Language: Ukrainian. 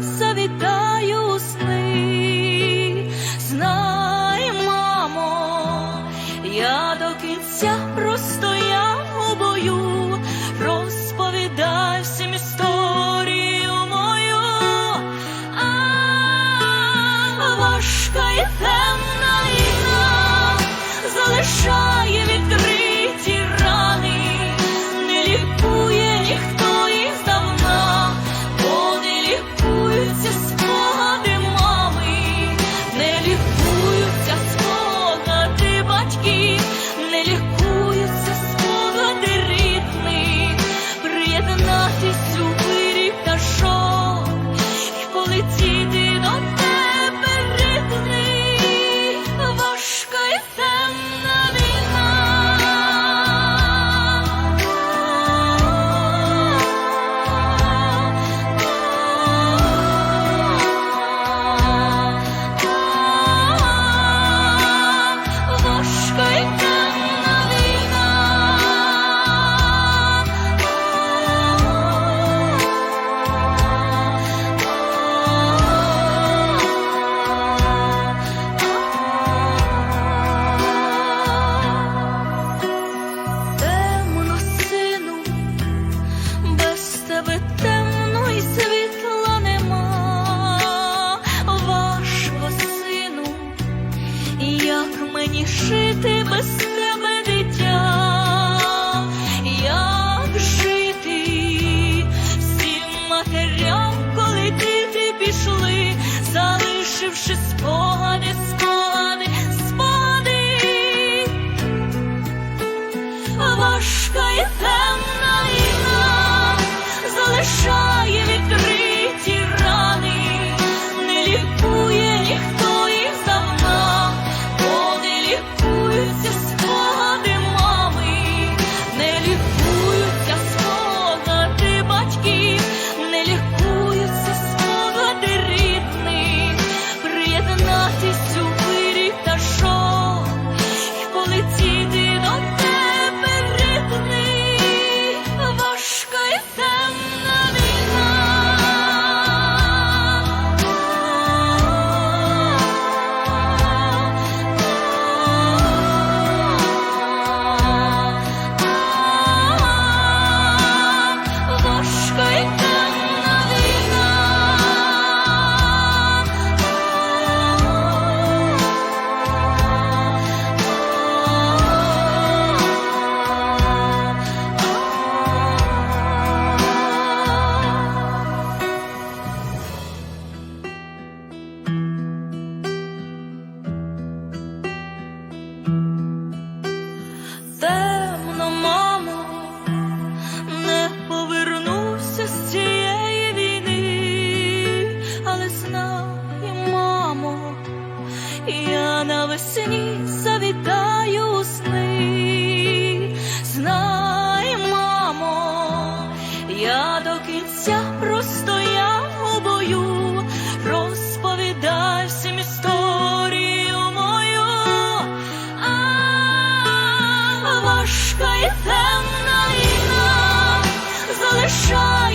завітаю сни. Знай, мамо, я до кінця простояв у бою, розповідай всім історію мою. А важка і темна війна жити без тебе, дитя? Як жити всім матерям, коли діти пішли, залишивши спогади, спогади, спогади. Важка і темна війна залишає 说